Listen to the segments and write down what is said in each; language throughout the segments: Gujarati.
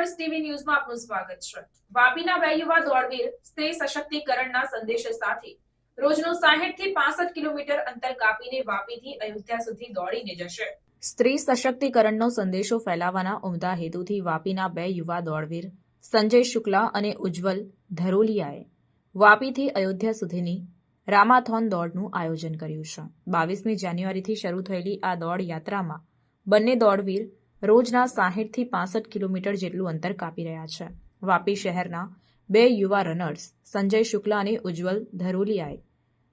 ન્યૂઝમાં આપનું સ્વાગત છે. વાપીના બે યુવા દોડવીર સ્ત્રી સશક્તિકરણના સંદેશ સાથે રોજનું 60 થી 65 કિલોમીટર અંતર કાપીને વાપીથી અયોધ્યા સુધી દોડીને જશે. સ્ત્રી સશક્તિકરણનો સંદેશો ફેલાવવાના ઉમદા હેતુથી વાપીના બે યુવા દોડવીર સંજય શુક્લા અને ઉજ્જવલ ધરોલિયાએ વાપીથી અયોધ્યા સુધીની રામાથોન દોડનું આયોજન કર્યું છે. બાવીસમી જાન્યુઆરીથી શરૂ થયેલી આ દોડ યાત્રામાં બંને દોડવીર રોજના સાહીઠથી પાસઠ કિલોમીટર જેટલું અંતર કાપી રહ્યા છે. વાપી શહેરના બે યુવા રનર્સ, સંજય શુક્લા અને ઉજ્જવલ ધરોલિયાએ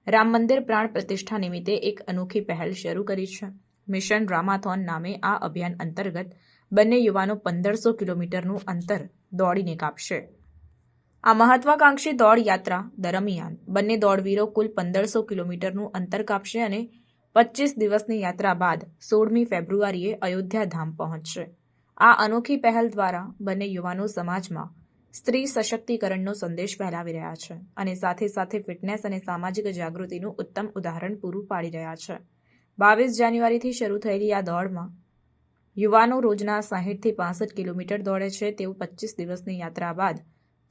રામ મંદિર પ્રાણ પ્રતિષ્ઠા નિમિત્તે એક અનોખી પહેલ શરૂ કરી છે. મિશન રામાથોન નામે આ અભિયાન અંતર્ગત બંને યુવાનો પંદરસો કિલોમીટરનું અંતર દોડીને કાપશે. આ મહત્વાકાંક્ષી દોડ યાત્રા દરમિયાન બંને દોડવીરો કુલ પંદરસો કિલોમીટરનું અંતર કાપશે અને પચીસ દિવસની યાત્રા બાદ સોળમી ફેબ્રુઆરીએ અયોધ્યા ધામ પહોંચશે. આ અનોખી પહેલ દ્વારા બંને યુવાનો સમાજમાં સ્ત્રી સશક્તિકરણનો સંદેશ ફેલાવી રહ્યા છે અને સાથે સાથે ફિટનેસ અને સામાજિક જાગૃતિનું ઉત્તમ ઉદાહરણ પૂરું પાડી રહ્યા છે. બાવીસ જાન્યુઆરીથી શરૂ થયેલી આ દોડમાં યુવાનો રોજના સાહીઠથી પાસઠ કિલોમીટર દોડે છે તેવું પચીસ દિવસની યાત્રા બાદ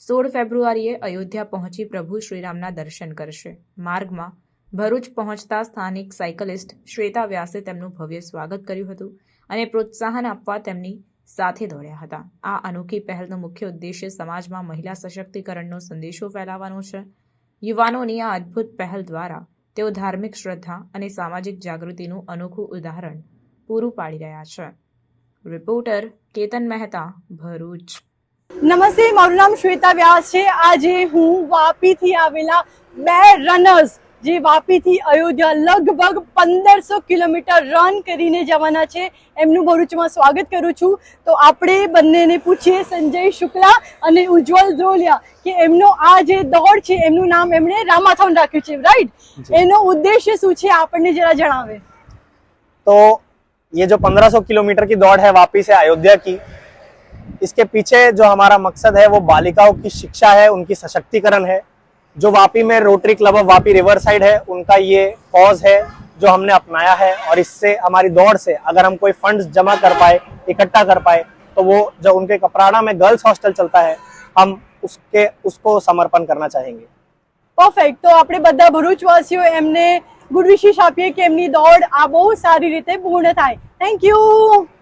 સોળ ફેબ્રુઆરીએ અયોધ્યા પહોંચી પ્રભુ શ્રીરામના દર્શન કરશે. માર્ગમાં ભરૂચ પહોંચતા સ્થાનિક સાયકલિસ્ટ શ્વેતા વ્યાસે તેમનું ભવ્ય સ્વાગત કર્યું હતું અને પ્રોત્સાહન આપવા તેમની સાથે દોડ્યા હતા. આ અનોખી પહેલનો મુખ્ય ઉદ્દેશ્ય સમાજમાં મહિલા સશક્તિકરણનો સંદેશો ફેલાવવાનો છે. યુવાનોની આ અદ્ભુત પહેલ દ્વારા તેઓ ધાર્મિક શ્રદ્ધા અને સામાજિક જાગૃતિનું અનોખું ઉદાહરણ પૂરું પાડી રહ્યા છે. રિપોર્ટર કેતન મહેતા, ભરૂચ. નમસ્તે, મારું નામ શ્વેતા વ્યાસ છે. આજે હું વાપીથી આવેલા બે રનર્સ જે વાપીથી અયોધ્યા લગભગ પંદરસો કિલોમીટર રન કરીને જવાના છે એમનું ભરૂચમાં સ્વાગત કરું છું તો આપણે બંનેને પૂછીએ સંજય શુક્લા અને ઉજ્જવલ ધ્રોલિયા કે એમનો આ જે દોડ છે એમનું નામ એમણે રામાથોન રાખ્યું છે રાઈટ એનો ઉદ્દેશ્ય શું છે આપણને જરા જણાવે तो ये जो 1500 किलोमीटर की दौड़ है वापी से अयोध्या की इसके पीछे जो हमारा मकसद है वो बालिकाओं की शिक्षा है उनकी सशक्तिकरण है जो वापी में Rotary club of Vapi river side है उनका ये कॉज है जो हमने अपनाया है और इससे हमारी दौड़ से अगर हम कोई फंड्स जमा कर पाए इकट्ठा कर पाए तो वो जो उनके कपराड़ा में गर्ल्स हॉस्टल चलता है हम उसके उसको समर्पण करना चाहेंगे પરફેક્ટ તો આપણે બધા ભરૂચવાસીઓ એમને ગુડ વિશેષ આપીએ કે એમની દોડ આ બહુ સારી રીતે પૂર્ણ થાય થેન્ક યુ